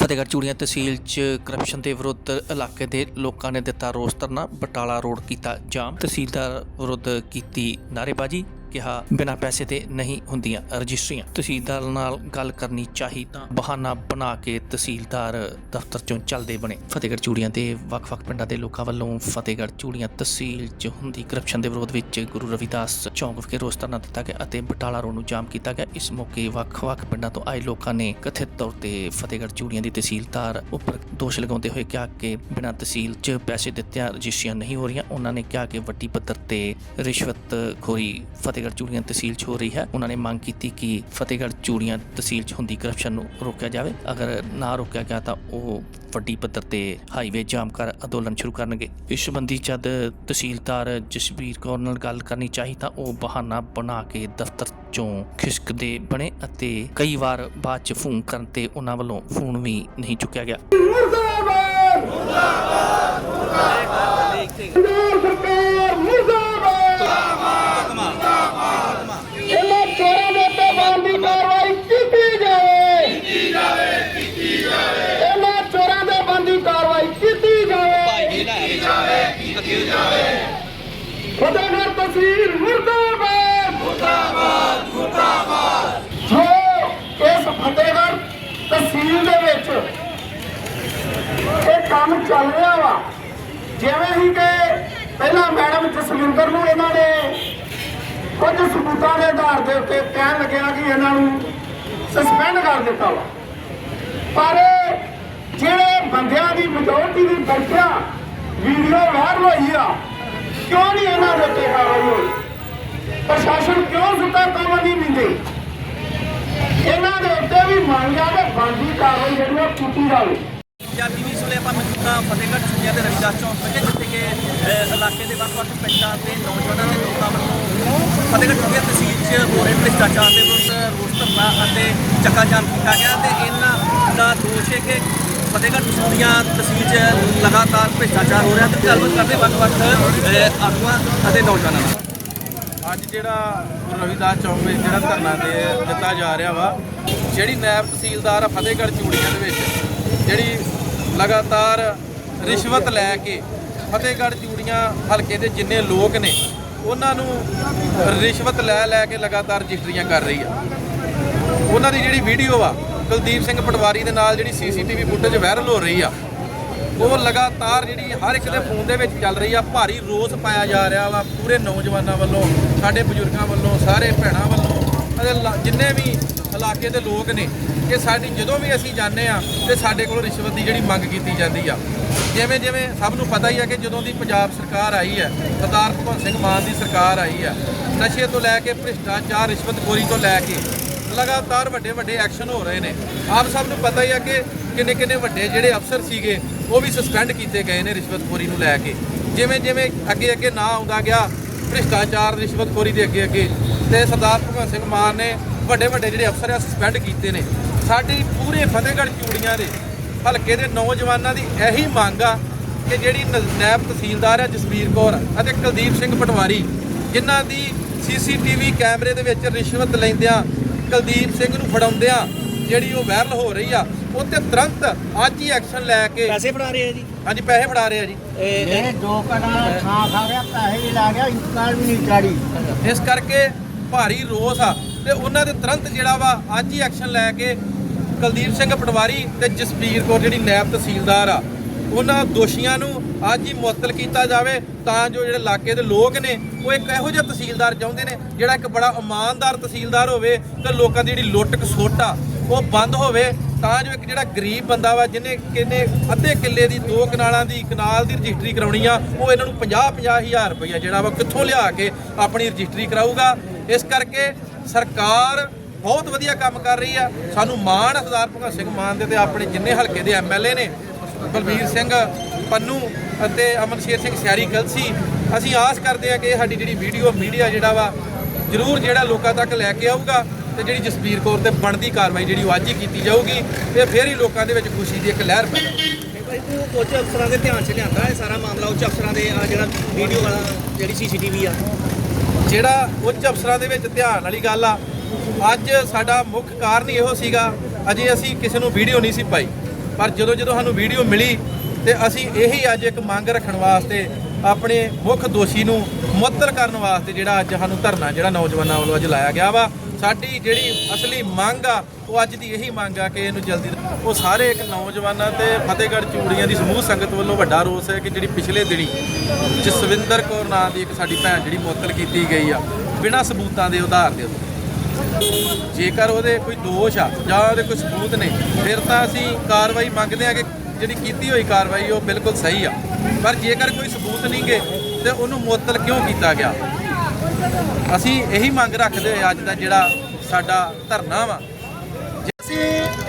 ਫਤਿਹਗੜ੍ਹ ਚੂੜੀਆਂ ਤਹਿਸੀਲ 'ਚ ਕਰਪਸ਼ਨ ਦੇ ਵਿਰੁੱਧ ਇਲਾਕੇ ਦੇ ਲੋਕਾਂ ਨੇ ਦਿੱਤਾ ਰੋਸ ਧਰਨਾ, ਬਟਾਲਾ ਰੋਡ ਕੀਤਾ ਜਾਮ। ਤਹਿਸੀਲਦਾਰ ਵਿਰੁੱਧ ਕੀਤੀ ਨਾਅਰੇਬਾਜ਼ੀ। ਕਿਹਾ, ਬਿਨਾਂ ਪੈਸੇ ਤੇ ਨਹੀਂ ਹੁੰਦੀਆਂ ਰਜਿਸਟਰੀਆਂ। ਤਹਿਸੀਲਦਾਰ ਨਾਲ ਗੱਲ ਕਰਨੀ ਚਾਹੀ ਤਾਂ ਬਹਾਨਾ ਬਣਾ ਕੇ ਤਹਿਸੀਲਦਾਰ ਦਫ਼ਤਰ ਚੋਂ ਚੱਲਦੇ ਬਣੇ। ਫਤਿਹਗੜ੍ਹ ਚੂੜੀਆਂ ਦੇ ਵੱਖ-ਵੱਖ ਪਿੰਡਾਂ ਦੇ ਲੋਕਾਂ ਵੱਲੋਂ ਫਤਿਹਗੜ੍ਹ ਚੂੜੀਆਂ ਤਹਿਸੀਲ 'ਚ ਹੁੰਦੀ ਕਰਪਸ਼ਨ ਦੇ ਵਿਰੋਧ ਵਿੱਚ ਗੁਰੂ ਰਵਿਦਾਸ ਚੌਂਕ ਵਿਖੇ ਰੋਸ ਧਰਨਾ ਦਿੱਤਾ ਗਿਆ ਅਤੇ ਬਟਾਲਾ ਰੋਡ ਨੂੰ ਜਾਮ ਕੀਤਾ ਗਿਆ। ਇਸ ਮੌਕੇ ਵੱਖ-ਵੱਖ ਪਿੰਡਾਂ ਤੋਂ ਆਏ ਲੋਕਾਂ ਨੇ ਕਥਿਤ ਤੌਰ ਤੇ ਫਤਿਹਗੜ੍ਹ ਚੂੜੀਆਂ ਦੀ ਤਹਿਸੀਲਦਾਰ ਉੱਪਰ ਦੋਸ਼ ਲਗਾਉਂਦੇ ਹੋਏ ਕਿਹਾ ਕਿ ਬਿਨਾਂ ਤਹਿਸੀਲ 'ਚ ਪੈਸੇ ਦਿੱਤਿਆਂ ਰਜਿਸਟਰੀਆਂ ਨਹੀਂ ਹੋ ਰਹੀਆਂ। ਉਹਨਾਂ ਨੇ ਕਿਹਾ ਕਿ ਵੱਡੀ ਪੱਧਰ ਤੇ ਰਿਸ਼ਵਤ ਖੋਰੀ ਫਤਿਹਗੜ੍ਹ ਚੂੜੀਆਂ ਤਹਿਸੀਲ 'ਚ ਹੋ ਰਹੀ ਹੈ। ਉਹਨਾਂ ਨੇ ਮੰਗ ਕੀਤੀ ਕਿ ਫਤਿਹਗੜ੍ਹ ਚੂੜੀਆਂ ਤਹਿਸੀਲ 'ਚ ਹੁੰਦੀ ਕਰਪਸ਼ਨ ਨੂੰ ਰੋਕਿਆ ਜਾਵੇ। ਅਗਰ ਨਾ ਰੋਕਿਆ ਗਿਆ ਤਾਂ ਉਹ ਵੱਡੀ ਪੱਧਰ ਤੇ ਹਾਈਵੇ ਜਾਮ ਕਰ ਅੰਦੋਲਨ ਸ਼ੁਰੂ ਕਰਨਗੇ। ਇਸ ਸੰਬੰਧੀ ਜਦ ਤਹਿਸੀਲਦਾਰ ਜਸਵੀਰ ਕੌਰ ਨਾਲ ਗੱਲ ਕਰਨੀ ਚਾਹੀ ਤਾਂ ਉਹ ਬਹਾਨਾ ਬਣਾ ਕੇ ਦਫ਼ਤਰ ਚੋਂ ਖਿਸਕਦੇ ਬਣੇ ਅਤੇ ਕਈ ਵਾਰ ਬਾਅਦ ਚ ਫੋਨ ਕਰਨ ਤੇ ਉਹਨਾਂ ਵੱਲੋਂ ਫੋਨ ਵੀ ਨਹੀਂ ਚੁੱਕਿਆ ਗਿਆ। ਮੁਰਦਾਬਾਦ! ਮੁਰਦਾਬਾਦ! ਮੁਰਦਾਬਾਦ! ਤਹਿਸੀਲ ਦੇ ਵਿੱਚ ਇਹ ਕੰਮ ਚੱਲ ਰਿਹਾ ਵਾ। ਜਿਵੇਂ ਹੀ ਕਿ ਪਹਿਲਾਂ ਮੈਡਮ ਜਸਵਿੰਦਰ ਨੂੰ ਇਹਨਾਂ ਨੇ ਕੁਝ ਸਬੂਤਾਂ ਦੇ ਆਧਾਰ ਦੇ ਉੱਤੇ ਕਹਿਣ ਲੱਗਿਆ ਕਿ ਇਹਨਾਂ ਨੂੰ ਸਸਪੈਂਡ ਕਰ ਦਿੱਤਾ ਵਾ। ਪਰ ਜਿਹੜੇ ਬੰਦਿਆਂ ਦੀ ਮਜੋਰਟੀ ਦੀ ਬੈਠਿਆ ਵੀਡੀਓ ਵਾਇਰਲ ਹੋਈ ਆ, ਕਿਉਂ ਨਹੀਂ ਇਹਨਾਂ ਦੇ ਉੱਤੇ ਕਾਰਵਾਈ ਹੋਈ? ਪ੍ਰਸ਼ਾਸਨ ਕਿਉਂ ਸੁੱਤਾ ਕੰਮ ਨਹੀਂ ਦਿੰਦੇ ਇਹਨਾਂ ਦੇ ਉੱਤੇ ਵੀ ਮੰਗ ਕਿ ਬਣਦੀ ਕਾਰਵਾਈ ਜਿਹੜੀ ਆ ਕੀਤੀ ਜਾਵੇ। ਪੰਜਾਬੀ ਵੀ ਸੁਲੇ ਆਪਾਂ ਮੌਜੂਦਾ ਫਤਿਹਗੜ੍ਹ ਚੂੜੀਆਂ ਦੇ ਰਵਿਦਾਸ ਚੌਂਕ ਵਿਖੇ ਜਿੱਥੇ ਕਿ ਇਲਾਕੇ ਦੇ ਵੱਖ-ਵੱਖ ਪਿੰਡਾਂ ਤੇ ਨੌਜਵਾਨਾਂ ਦੇ ਲੋਕਾਂ ਵੱਲੋਂ ਫਤਿਹਗੜ੍ਹ ਚੂੜੀਆਂ ਤਹਿਸੀਲ 'ਚ ਹੋ ਰਹੇ ਭ੍ਰਿਸ਼ਟਾਚਾਰ ਦੇ ਵਿਰੁੱਧ ਰੋਸ ਧਰਨਾ ਅਤੇ ਚੱਕਾ ਕੀਤਾ ਗਿਆ ਤੇ ਇਹਨਾਂ ਦਾ ਦੋਸ਼ ਹੈ ਕਿ ਫਤਿਹਗੜ੍ਹ ਚੂੜੀਆਂ ਤਹਿਸੀਲ 'ਚ ਲਗਾਤਾਰ ਭ੍ਰਿਸ਼ਟਾਚਾਰ ਹੋ ਰਿਹਾ ਤੇ ਗੱਲਬਾਤ ਕਰਦੇ ਵੱਖ-ਵੱਖ ਆਗੂਆਂ ਅਤੇ ਨੌਜਵਾਨਾਂ ਨਾਲ। ਅੱਜ ਜਿਹੜਾ ਗੁਰੂ ਰਵਿਦਾਸ ਚੌਂਕ ਵਿੱਚ ਜਿਹੜਾ ਧਰਨਾ ਦੇ ਦਿੱਤਾ ਜਾ ਰਿਹਾ ਵਾ, ਜਿਹੜੀ ਨਾਇਬ ਤਹਿਸੀਲਦਾਰ ਆ ਫਤਿਹਗੜ੍ਹ ਚੂੜੀਆਂ ਦੇ ਵਿੱਚ, ਜਿਹੜੀ ਲਗਾਤਾਰ ਰਿਸ਼ਵਤ ਲੈ ਕੇ ਫਤਿਹਗੜ੍ਹ ਚੂੜੀਆਂ ਹਲਕੇ ਦੇ ਜਿੰਨੇ ਲੋਕ ਨੇ, ਉਹਨਾਂ ਨੂੰ ਰਿਸ਼ਵਤ ਲੈ ਲੈ ਕੇ ਲਗਾਤਾਰ ਰਜਿਸਟਰੀਆਂ ਕਰ ਰਹੀ ਆ। ਉਹਨਾਂ ਦੀ ਜਿਹੜੀ ਵੀਡੀਓ ਆ, ਕੁਲਦੀਪ ਸਿੰਘ ਪਟਵਾਰੀ ਦੇ ਨਾਲ ਜਿਹੜੀ ਸੀਸੀਟੀਵੀ ਫੁਟੇਜ ਵਾਇਰਲ ਹੋ ਰਹੀ ਆ ਉਹ ਲਗਾਤਾਰ ਜਿਹੜੀ ਹਰ ਇੱਕ ਦੇ ਫੋਨ ਦੇ ਵਿੱਚ ਚੱਲ ਰਹੀ ਆ, ਭਾਰੀ ਰੋਸ ਪਾਇਆ ਜਾ ਰਿਹਾ ਵਾ ਪੂਰੇ ਨੌਜਵਾਨਾਂ ਵੱਲੋਂ, ਸਾਡੇ ਬਜ਼ੁਰਗਾਂ ਵੱਲੋਂ, ਸਾਰੇ ਭੈਣਾਂ ਵੱਲੋਂ, ਅਤੇ ਲਾ- ਜਿੰਨੇ ਵੀ ਇਲਾਕੇ ਦੇ ਲੋਕ ਨੇ ਕਿ ਸਾਡੀ ਜਦੋਂ ਵੀ ਅਸੀਂ ਜਾਂਦੇ ਆ, ਤੇ ਸਾਡੇ ਕੋਲ ਰਿਸ਼ਵਤ ਦੀ ਜਿਹੜੀ ਮੰਗ ਕੀਤੀ ਜਾਂਦੀ ਆ। ਜਿਵੇਂ ਜਿਵੇਂ ਸਭ ਨੂੰ ਪਤਾ ਹੀ ਆ ਕਿ ਜਦੋਂ ਦੀ ਪੰਜਾਬ ਸਰਕਾਰ ਆਈ ਹੈ ਸਰਦਾਰ ਭਗਵੰਤ ਸਿੰਘ ਮਾਨ ਦੀ ਸਰਕਾਰ ਆਈ ਹੈ ਨਸ਼ੇ ਤੋਂ ਲੈ ਕੇ ਭ੍ਰਿਸ਼ਟਾਚਾਰ, ਰਿਸ਼ਵਤਖੋਰੀ ਤੋਂ ਲੈ ਕੇ ਲਗਾਤਾਰ ਵੱਡੇ ਵੱਡੇ ਐਕਸ਼ਨ ਹੋ ਰਹੇ ਨੇ। ਆਪ ਸਭ ਨੂੰ ਪਤਾ ਹੀ ਆ ਕਿ ਕਿੰਨੇ ਕਿੰਨੇ ਵੱਡੇ ਜਿਹੜੇ ਅਫਸਰ ਸੀਗੇ, ਉਹ ਵੀ ਸਸਪੈਂਡ ਕੀਤੇ ਗਏ ਨੇ ਰਿਸ਼ਵਤਖੋਰੀ ਨੂੰ ਲੈ ਕੇ। ਜਿਵੇਂ ਜਿਵੇਂ ਅੱਗੇ ਅੱਗੇ ਨਾ ਆਉਂਦਾ ਗਿਆ, ਭ੍ਰਿਸ਼ਟਾਚਾਰ ਰਿਸ਼ਵਤਖੋਰੀ ਦੇ ਅੱਗੇ ਅੱਗੇ। ਤੇ ਸਰਦਾਰ ਭਗਵੰਤ ਸਿੰਘ ਮਾਨ ਨੇ ਵੱਡੇ ਵੱਡੇ ਜਿਹੜੇ ਅਫਸਰ ਆ ਸਸਪੈਂਡ ਕੀਤੇ ਨੇ। ਸਾਡੀ ਪੂਰੇ ਫਤਿਹਗੜ੍ਹ ਚੂੜੀਆਂ ਦੇ ਹਲਕੇ ਦੇ ਨੌਜਵਾਨਾਂ ਦੀ ਇਹੀ ਮੰਗ ਆ ਕਿ ਜਿਹੜੀ ਨ- ਨਾਇਬ ਤਹਿਸੀਲਦਾਰ ਆ ਜਸਵੀਰ ਕੌਰ ਅਤੇ ਕੁਲਦੀਪ ਸਿੰਘ ਪਟਵਾਰੀ, ਜਿਨ੍ਹਾਂ ਦੀ ਸੀਸੀਟੀਵੀ ਕੈਮਰੇ ਦੇ ਵਿੱਚ ਰਿਸ਼ਵਤ ਲੈਂਦਿਆਂ ਕੁਲਦੀਪ ਸਿੰਘ ਨੂੰ ਫੜਾਉਂਦਿਆਂ ਜਿਹੜੀ ਉਹ ਵਾਇਰਲ ਹੋ ਰਹੀ ਆ ਉਹ ਤੇ ਤੁਰੰਤ ਅੱਜ ਹੀ ਐਕਸ਼ਨ ਲੈ ਕੇ ਪੈਸੇ ਫੜਾ ਰਹੇ ਆ ਜੀ। ਹਾਂਜੀ ਪੈਸੇ ਫੜਾ ਰਹੇ ਆ ਜੀ। ਇਹ ਦੋ ਕਣਾ ਥਾਂ ਖਾ ਗਿਆ ਪੈਸੇ ਵੀ ਲਾ ਗਿਆ ਇੰਤਕਾਲ ਵੀ ਨਹੀਂ ਚਾੜੀ। ਇਸ ਕਰਕੇ ਭਾਰੀ ਰੋਸ ਆ। ਤੇ ਉਹਨਾਂ ਦੇ ਤੁਰੰਤ ਜਿਹੜਾ ਵਾ ਅੱਜ ਹੀ ਐਕਸ਼ਨ ਲੈ ਕੇ ਕੁਲਦੀਪ ਸਿੰਘ ਪਟਵਾਰੀ ਤੇ ਜਸਪੀਰ ਕੌਰ ਜਿਹੜੀ ਨਾਇਬ ਤਹਿਸੀਲਦਾਰ ਆ ਉਹਨਾਂ ਦੋਸ਼ੀਆਂ ਨੂੰ ਅੱਜ ਹੀ ਮੁਅੱਤਲ ਕੀਤਾ ਜਾਵੇ ਤਾਂ ਜੋ ਜਿਹੜੇ ਇਲਾਕੇ ਦੇ ਲੋਕ ਨੇ ਉਹ ਇੱਕ ਇਹੋ ਜਿਹਾ ਤਹਿਸੀਲਦਾਰ ਚਾਹੁੰਦੇ ਨੇ ਜਿਹੜਾ ਇੱਕ ਬੜਾ ਇਮਾਨਦਾਰ ਤਹਿਸੀਲਦਾਰ ਹੋਵੇ ਤੇ ਲੋਕਾਂ ਦੀ ਜਿਹੜੀ ਲੁੱਟ ਖਸੁੱਟ ਆ ਉਹ ਬੰਦ ਹੋਵੇ, ਤਾਂ ਜੋ ਇੱਕ ਜਿਹੜਾ ਗਰੀਬ ਬੰਦਾ ਵਾ, ਜਿਹਨੇ ਕਿੰਨੇ ਅੱਧੇ ਕਿੱਲੇ ਦੀ, ਦੋ ਕਨਾਲਾਂ ਦੀ ਕਨਾਲ ਦੀ ਰਜਿਸਟਰੀ ਕਰਾਉਣੀ ਆ, ਉਹ ਇਹਨਾਂ ਨੂੰ 50 50 ਹਜ਼ਾਰ ਰੁਪਈਆ ਜਿਹੜਾ ਵਾ ਕਿੱਥੋਂ ਲਿਆ ਕੇ ਆਪਣੀ ਰਜਿਸਟਰੀ ਕਰਾਊਗਾ। ਇਸ ਕਰਕੇ ਸਰਕਾਰ ਬਹੁਤ ਵਧੀਆ ਕੰਮ ਕਰ ਰਹੀ ਆ। ਸਾਨੂੰ ਮਾਣ ਸਰਦਾਰ ਭਗਤ ਸਿੰਘ ਮਾਨ ਦੇ ਤੇ ਆਪਣੇ ਜਿੰਨੇ ਹਲਕੇ ਦੇ ਐਮਐਲਏ ਨੇ, ਬਲਬੀਰ ਸਿੰਘ, ਪੰਨੂ ਅਤੇ ਅਮਨਸ਼ੇਰ ਸਿੰਘ ਸਿਆਰੀ ਕਲਸੀ। ਅਸੀਂ ਆਸ ਕਰਦੇ ਆ ਕਿ ਸਾਡੀ ਜਿਹੜੀ ਵੀਡੀਓ, ਮੀਡੀਆ ਜਿਹੜਾ ਵਾ, ਜ਼ਰੂਰ ਜਿਹੜਾ ਲੋਕਾਂ ਤੱਕ ਲੈ ਕੇ ਆਊਗਾ। ਤੇ ਜਿਹੜੀ ਜਸਬੀਰ ਕੌਰ ਤੇ ਬਣਦੀ ਕਾਰਵਾਈ ਜਿਹੜੀ ਉਹ ਅੱਜ ਹੀ ਕੀਤੀ ਜਾਊਗੀ ਤੇ ਫਿਰ ਹੀ ਲੋਕਾਂ ਦੇ ਵਿੱਚ ਖੁਸ਼ੀ ਦੀ ਇੱਕ ਲਹਿਰ ਪੈਣੀ ਉੱਚ ਅਫਸਰਾਂ ਦੇ ਧਿਆਨ 'ਚ ਲਿਆਂਦਾ ਇਹ ਸਾਰਾ ਮਾਮਲਾ ਉੱਚ ਅਫਸਰਾਂ ਦੇ ਜਿਹੜਾ ਵੀਡੀਓ ਵਾਲਾ ਜਿਹੜੀ ਸੀਸੀਟੀਵੀ ਆ। ਜਿਹੜਾ ਉੱਚ ਅਫਸਰਾਂ ਦੇ ਵਿੱਚ ਧਿਆਨ ਵਾਲੀ ਗੱਲ ਆ ਅੱਜ ਸਾਡਾ ਮੁੱਖ ਕਾਰਨ ਇਹੋ ਸੀਗਾ ਅਜੇ ਅਸੀਂ ਕਿਸੇ ਨੂੰ ਵੀਡੀਓ ਨਹੀਂ ਸੀ ਪਾਈ। ਪਰ ਜਦੋਂ ਜਦੋਂ ਸਾਨੂੰ ਵੀਡੀਓ ਮਿਲੀ ਤੇ ਅਸੀਂ ਇਹੀ ਅੱਜ ਇੱਕ ਮੰਗ ਰੱਖਣ ਵਾਸਤੇ ਆਪਣੇ ਮੁੱਖ ਦੋਸ਼ੀ ਨੂੰ ਮੁਅੱਤਲ ਕਰਨ ਵਾਸਤੇ ਜਿਹੜਾ ਅੱਜ ਸਾਨੂੰ ਧਰਨਾ ਜਿਹੜਾ ਨੌਜਵਾਨਾਂ ਵੱਲੋਂ ਅੱਜ ਲਾਇਆ ਗਿਆ ਵਾ ਸਾਡੀ ਜਿਹੜੀ ਅਸਲੀ ਮੰਗ ਆ, ਉਹ ਅੱਜ ਦੀ ਇਹੀ ਮੰਗ ਆ ਕਿ ਇਹਨੂੰ ਜਲਦੀ ਉਹ ਸਾਰੇ ਇੱਕ ਨੌਜਵਾਨਾਂ ਤੇ ਫਤਿਹਗੜ੍ਹ ਚੂੜੀਆਂ ਦੀ ਸਮੂਹ ਸੰਗਤ ਵੱਲੋਂ ਵੱਡਾ ਰੋਸ ਹੈ ਕਿ ਜਿਹੜੀ ਪਿਛਲੇ ਦਿਨੀ ਜਸਵਿੰਦਰ ਕੌਰ ਨਾਂ ਦੀ ਇੱਕ ਸਾਡੀ ਭੈਣ ਜਿਹੜੀ ਮੁਅੱਤਲ ਕੀਤੀ ਗਈ ਆ, ਬਿਨਾਂ ਸਬੂਤਾਂ ਦੇ ਆਧਾਰ ਦੇ ਉੱਤੇ ਜੇਕਰ ਉਹਦੇ ਕੋਈ ਦੋਸ਼ ਆ ਜਾਂ ਉਹਦੇ ਕੋਈ ਸਬੂਤ ਨੇ, ਫਿਰ ਤਾਂ ਅਸੀਂ ਕਾਰਵਾਈ ਮੰਗਦੇ ਆ ਕਿ ਜਿਹੜੀ ਕੀਤੀ ਹੋਈ ਕਾਰਵਾਈ ਉਹ ਬਿਲਕੁਲ ਸਹੀ ਆ। ਪਰ ਜੇਕਰ ਕੋਈ ਸਬੂਤ ਨਹੀਂਗੇ ਤੇ ਉਹਨੂੰ ਮੁਅੱਤਲ ਕਿਉਂ ਕੀਤਾ ਗਿਆ? ਅਸੀਂ ਇਹੀ ਮੰਗ ਰੱਖਦੇ ਹੋਏ ਅੱਜ ਦਾ ਜਿਹੜਾ ਸਾਡਾ ਧਰਨਾ ਵਾ ਅਸੀਂ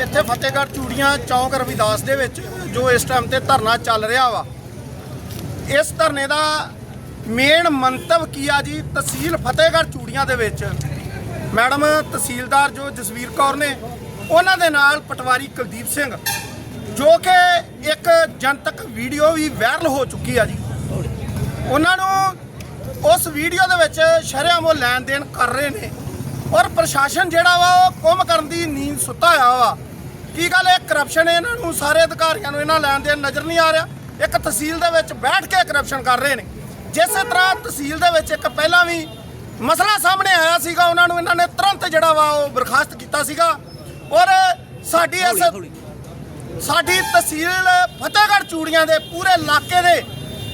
ਇੱਥੇ ਫਤਿਹਗੜ੍ਹ ਚੂੜੀਆਂ ਚੌਂਕ ਰਵਿਦਾਸ ਦੇ ਵਿੱਚ ਜੋ ਇਸ ਟਾਈਮ ਤੇ ਧਰਨਾ ਚੱਲ ਰਿਹਾ ਵਾ, ਇਸ ਧਰਨੇ ਦਾ ਮੇਨ ਮੰਤਵ ਕੀ ਆ ਜੀ? ਤਹਿਸੀਲ ਫਤਿਹਗੜ੍ਹ ਚੂੜੀਆਂ ਦੇ ਵਿੱਚ। ਮੈਡਮ, ਤਹਿਸੀਲਦਾਰ ਜੋ ਜਸਵੀਰ ਕੌਰ ਨੇ, ਉਹਨਾਂ ਦੇ ਨਾਲ ਪਟਵਾਰੀ ਕੁਲਦੀਪ ਸਿੰਘ, ਜੋ ਕਿ ਇੱਕ ਜਨਤਕ ਵੀਡੀਓ ਵੀ ਵਾਇਰਲ ਹੋ ਚੁੱਕੀ ਆ ਜੀ। ਉਹਨਾਂ ਨੂੰ ਉਸ ਵੀਡੀਓ ਦੇ ਵਿੱਚ ਸ਼ਰੇਆਮ ਉਹ ਲੈਣ ਦੇਣ ਕਰ ਰਹੇ ਨੇ। ਔਰ ਪ੍ਰਸ਼ਾਸਨ ਜਿਹੜਾ ਵਾ ਉਹ ਕੁੰਭ ਕਰਨ ਦੀ ਨੀਂਦ ਸੁੱਤਾ ਹੋਇਆ ਵਾ। ਕੀ ਗੱਲ ਇਹ ਕਰਪਸ਼ਨ ਇਹਨਾਂ ਨੂੰ? ਸਾਰੇ ਅਧਿਕਾਰੀਆਂ ਨੂੰ ਇਹਨਾਂ ਲੈਣ ਦੇਣ ਨਜ਼ਰ ਨਹੀਂ ਆ ਰਿਹਾ। ਇੱਕ ਤਹਿਸੀਲ ਦੇ ਵਿੱਚ ਬੈਠ ਕੇ ਕਰਪਸ਼ਨ ਕਰ ਰਹੇ ਨੇ। ਜਿਸੇ ਤਰ੍ਹਾਂ ਤਹਿਸੀਲ ਦੇ ਵਿੱਚ ਇੱਕ ਪਹਿਲਾਂ ਵੀ ਮਸਲਾ ਸਾਹਮਣੇ ਆਇਆ ਸੀਗਾ ਉਹਨਾਂ ਨੂੰ ਇਹਨਾਂ ਨੇ ਤੁਰੰਤ ਜਿਹੜਾ ਵਾ ਉਹ ਬਰਖਾਸਤ ਕੀਤਾ ਸੀਗਾ। ਔਰ ਸਾਡੀ ਇਸ ਸਾਡੀ ਤਹਿਸੀਲ ਫਤਿਹਗੜ੍ਹ ਚੂੜੀਆਂ ਦੇ ਪੂਰੇ ਇਲਾਕੇ ਦੇ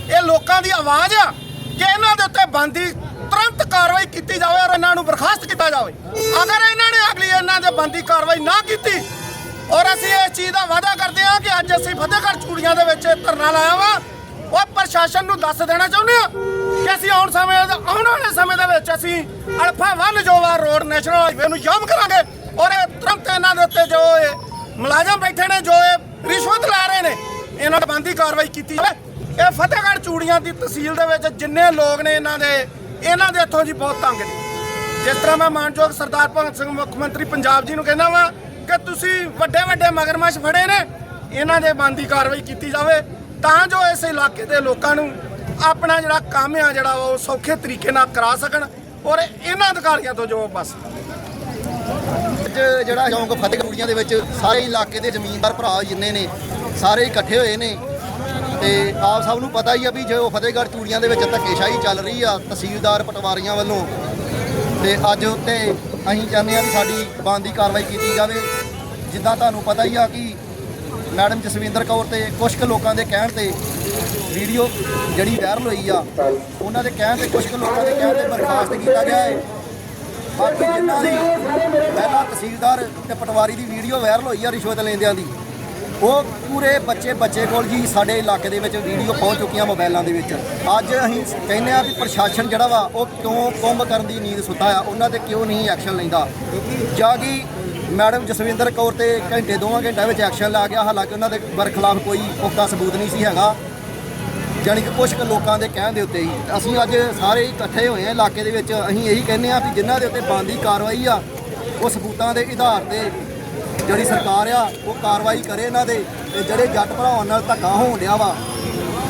ਇਹ ਲੋਕਾਂ ਦੀ ਆਵਾਜ਼ ਆ। ਕਿ ਇਹਨਾਂ ਦੇ ਉੱਤੇ ਬੰਦੀ ਤੁਰੰਤ ਕਾਰਵਾਈ ਕੀਤੀ ਜਾਵੇ ਔਰ ਇਹਨਾਂ ਨੂੰ ਬਰਖਾਸਤ ਕੀਤਾ ਜਾਵੇ। ਅਗਰ ਇਹਨਾਂ ਨੇ ਅਗਲੀ ਇਹਨਾਂ ਦੇ ਬੰਦੀ ਕਾਰਵਾਈ ਨਾ ਕੀਤੀ ਔਰ ਅਸੀਂ ਇਸ ਚੀਜ਼ ਦਾ ਵਾਅਦਾ ਕਰਦੇ ਹਾਂ ਕਿ ਅੱਜ ਅਸੀਂ ਫਤਿਹਗੜ੍ਹ ਚੂੜੀਆਂ ਦੇ ਵਿੱਚ ਧਰਨਾ ਲਾਇਆ ਵਾ, ਉਹ ਪ੍ਰਸ਼ਾਸਨ ਨੂੰ ਦੱਸ ਦੇਣਾ ਚਾਹੁੰਦੇ ਆ ਕਿ ਅਸੀਂ ਆਉਣ ਸਮੇਂ ਆਉਣ ਵਾਲੇ ਸਮੇਂ ਦੇ ਵਿੱਚ ਅਸੀਂ ਅਲਫਾ 1 ਜੋ ਰੋਡ ਨੈਸ਼ਨਲ ਹਾਈਵੇ ਨੂੰ ਜਾਮ ਕਰਾਂਗੇ ਔਰ ਇਹ ਤੁਰੰਤ ਇਹਨਾਂ ਦੇ ਉੱਤੇ ਜੋ ਮੁਲਾਜ਼ਮ ਬੈਠੇ ਨੇ, ਜੋ ਇਹ ਰਿਸ਼ਵਤ ਲੈ ਰਹੇ ਨੇ, ਇਹਨਾਂ ਤੇ ਬੰਦੀ ਕਾਰਵਾਈ ਕੀਤੀ ਜਾਵੇ। ਇਹ ਫਤਿਹਗੜ੍ਹ ਚੂੜੀਆਂ ਦੀ ਤਹਿਸੀਲ ਦੇ ਵਿੱਚ ਜਿੰਨੇ ਲੋਕ ਨੇ ਇਹਨਾਂ ਦੇ ਇਹਨਾਂ ਦੇ ਇੱਥੋਂ ਜੀ ਬਹੁਤ ਤੰਗ ਨੇ। ਜਿਸ ਤਰ੍ਹਾਂ ਮੈਂ ਮਾਨਯੋਗ ਸਰਦਾਰ ਭਗਤ ਸਿੰਘ, ਮੁੱਖ ਮੰਤਰੀ ਪੰਜਾਬ ਜੀ ਨੂੰ ਕਹਿੰਦਾ ਵਾਂ ਕਿ ਤੁਸੀਂ ਵੱਡੇ ਵੱਡੇ ਮਗਰਮੱਛ ਫੜੇ ਨੇ, ਇਹਨਾਂ ਦੇ ਬੰਦੀ ਕਾਰਵਾਈ ਕੀਤੀ ਜਾਵੇ, ਤਾਂ ਜੋ ਇਸ ਇਲਾਕੇ ਦੇ ਲੋਕਾਂ ਨੂੰ ਆਪਣਾ ਜਿਹੜਾ ਕੰਮ ਆ ਜਿਹੜਾ ਉਹ ਸੌਖੇ ਤਰੀਕੇ ਨਾਲ ਕਰਾ ਸਕਣ ਔਰ ਇਹਨਾਂ ਅਧਿਕਾਰੀਆਂ ਤੋਂ ਜੋ ਬਸ। ਅੱਜ ਜਿਹੜਾ ਚੌਂਕ ਫਤਿਹਗੜ੍ਹੀਆਂ ਦੇ ਵਿੱਚ ਸਾਰੇ ਇਲਾਕੇ ਦੇ ਜ਼ਮੀਨਦਾਰ ਭਰਾ ਜਿੰਨੇ ਨੇ, ਸਾਰੇ ਇਕੱਠੇ ਹੋਏ ਨੇ ਤੇ ਆਪ ਸਭ ਨੂੰ ਪਤਾ ਹੀ ਆ ਵੀ ਜੋ ਫਤਿਹਗੜ੍ਹ ਚੂੜੀਆਂ ਦੇ ਵਿੱਚ ਧੱਕੇਸ਼ਾਹੀ ਚੱਲ ਰਹੀ ਆ ਤਹਿਸੀਲਦਾਰ ਪਟਵਾਰੀਆਂ ਵੱਲੋਂ। ਤੇ ਅੱਜ ਉੱਤੇ ਅਸੀਂ ਚਾਹੁੰਦੇ ਆ ਵੀ ਸਾਡੀ ਬਣਦੀ ਕਾਰਵਾਈ ਕੀਤੀ ਜਾਵੇ। ਜਿੱਦਾਂ ਤੁਹਾਨੂੰ ਪਤਾ ਹੀ ਆ ਕਿ ਮੈਡਮ ਜਸਵਿੰਦਰ ਕੌਰ ਤੇ ਕੁਝ ਕੁ ਲੋਕਾਂ ਦੇ ਕਹਿਣ ਤੇ ਵੀਡੀਓ ਜਿਹੜੀ ਵਾਇਰਲ ਹੋਈ ਆ, ਉਹਨਾਂ ਦੇ ਕਹਿਣ ਤੇ ਕੁਝ ਕੁ ਲੋਕਾਂ ਦੇ ਕਹਿਣ ਤੇ ਬਰਖਾਸਤ ਕੀਤਾ ਗਿਆ ਹੈ। ਬਾਕੀ ਜਿਨ੍ਹਾਂ ਦੀ ਪਹਿਲਾਂ ਤਹਿਸੀਲਦਾਰ ਤੇ ਪਟਵਾਰੀ ਦੀ ਵੀਡੀਓ ਵਾਇਰਲ ਹੋਈ ਆ ਰਿਸ਼ਵਤ ਲੈਂਦਿਆਂ ਦੀ ਉਹ ਪੂਰੇ ਬੱਚੇ ਬੱਚੇ ਕੋਲ ਜੀ ਸਾਡੇ ਇਲਾਕੇ ਦੇ ਵਿੱਚ ਵੀਡੀਓ ਪਹੁੰਚ ਚੁੱਕੀਆਂ ਮੋਬਾਈਲਾਂ ਦੇ ਵਿੱਚ। ਅੱਜ ਅਸੀਂ ਕਹਿੰਦੇ ਆ ਵੀ ਪ੍ਰਸ਼ਾਸਨ ਜਿਹੜਾ ਵਾ, ਉਹ ਕਿਉਂ ਕੁੰਭ ਕਰਨ ਦੀ ਨੀਂਦ ਸੁੱਤਾ ਆ? ਉਹਨਾਂ ਤੇ ਕਿਉਂ ਨਹੀਂ ਐਕਸ਼ਨ ਲੈਂਦਾ? ਜਾਂ ਕਿ ਮੈਡਮ ਜਸਵਿੰਦਰ ਕੌਰ ਤੇ ਘੰਟੇ, ਦੋਵਾਂ ਘੰਟਿਆਂ ਵਿੱਚ ਐਕਸ਼ਨ ਲਿਆ ਗਿਆ। ਹਾਲਾਂਕਿ ਉਹਨਾਂ ਦੇ ਬਰਖਲਾਫ ਕੋਈ ਪੁਖਤਾ ਸਬੂਤ ਨਹੀਂ ਸੀ ਹੈਗਾ। ਜਾਣੀ ਕਿ ਕੁਝ ਕੁ ਲੋਕਾਂ ਦੇ ਕਹਿਣ ਦੇ ਉੱਤੇ ਹੀ। ਅਸੀਂ ਅੱਜ ਸਾਰੇ ਇਕੱਠੇ ਹੋਏ ਆ ਇਲਾਕੇ ਦੇ ਵਿੱਚ। ਅਸੀਂ ਇਹੀ ਕਹਿੰਦੇ ਆ ਵੀ ਜਿਨ੍ਹਾਂ ਦੇ ਉੱਤੇ ਬਣਦੀ ਕਾਰਵਾਈ ਆ, ਉਹ ਸਬੂਤਾਂ ਦੇ ਆਧਾਰ ਤੇ ਜਿਹੜੀ ਸਰਕਾਰ ਆ, ਉਹ ਕਾਰਵਾਈ ਕਰੇ ਇਹਨਾਂ ਦੇ ਤੇ ਜਿਹੜੇ ਜੱਟ ਭਰਾਵਾਂ ਨਾਲ ਧੱਕਾ ਹੋਣ ਡਿਆ ਵਾ,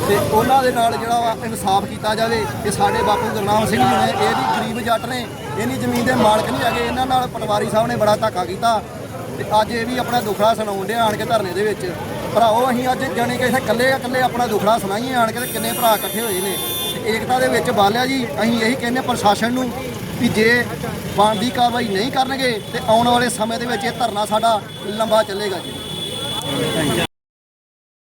ਤੇ ਉਹਨਾਂ ਦੇ ਨਾਲ ਜਿਹੜਾ ਵਾ ਇਨਸਾਫ ਕੀਤਾ ਜਾਵੇ ਕਿ ਸਾਡੇ ਬਾਪੂ ਗੁਰਨਾਮ ਸਿੰਘ ਜੀ ਨੇ, ਇਹ ਵੀ ਗਰੀਬ ਜੱਟ ਨੇ ਇੰਨੀ ਜ਼ਮੀਨ ਦੇ ਮਾਲਕ ਨਹੀਂ ਹੈਗੇ, ਇਹਨਾਂ ਨਾਲ ਪਟਵਾਰੀ ਸਾਹਿਬ ਨੇ ਬੜਾ ਧੱਕਾ ਕੀਤਾ, ਤੇ ਅੱਜ ਇਹ ਵੀ ਆਪਣਾ ਦੁਖੜਾ ਸੁਣਾਉਂਦੇ ਡਿਆ ਆਣ ਕੇ ਧਰਨੇ ਦੇ ਵਿੱਚ। ਭਰਾਓ, ਅਸੀਂ ਅੱਜ ਜਾਣੇ ਕਿ ਇੱਥੇ ਇਕੱਲੇ ਇਕੱਲੇ ਆਪਣਾ ਦੁਖੜਾ ਸੁਣਾਈਏ, ਆਣ ਕੇ ਤੇ ਕਿੰਨੇ ਭਰਾ ਇਕੱਠੇ ਹੋਏ ਨੇ। ਤੇ ਏਕਤਾ ਦੇ ਵਿੱਚ ਬਾਲਿਆ ਜੀ, ਅਸੀਂ ਇਹੀ ਕਹਿੰਦੇ ਪ੍ਰਸ਼ਾਸਨ ਨੂੰ ਵੀ ਜੇ ਬਣਦੀ ਕਾਰਵਾਈ ਨਹੀਂ ਕਰਨਗੇ ਤੇ ਆਉਣ ਵਾਲੇ ਸਮੇਂ ਦੇ ਵਿੱਚ ਇਹ ਧਰਨਾ ਸਾਡਾ ਲੰਬਾ ਚੱਲੇਗਾ ਜੀ।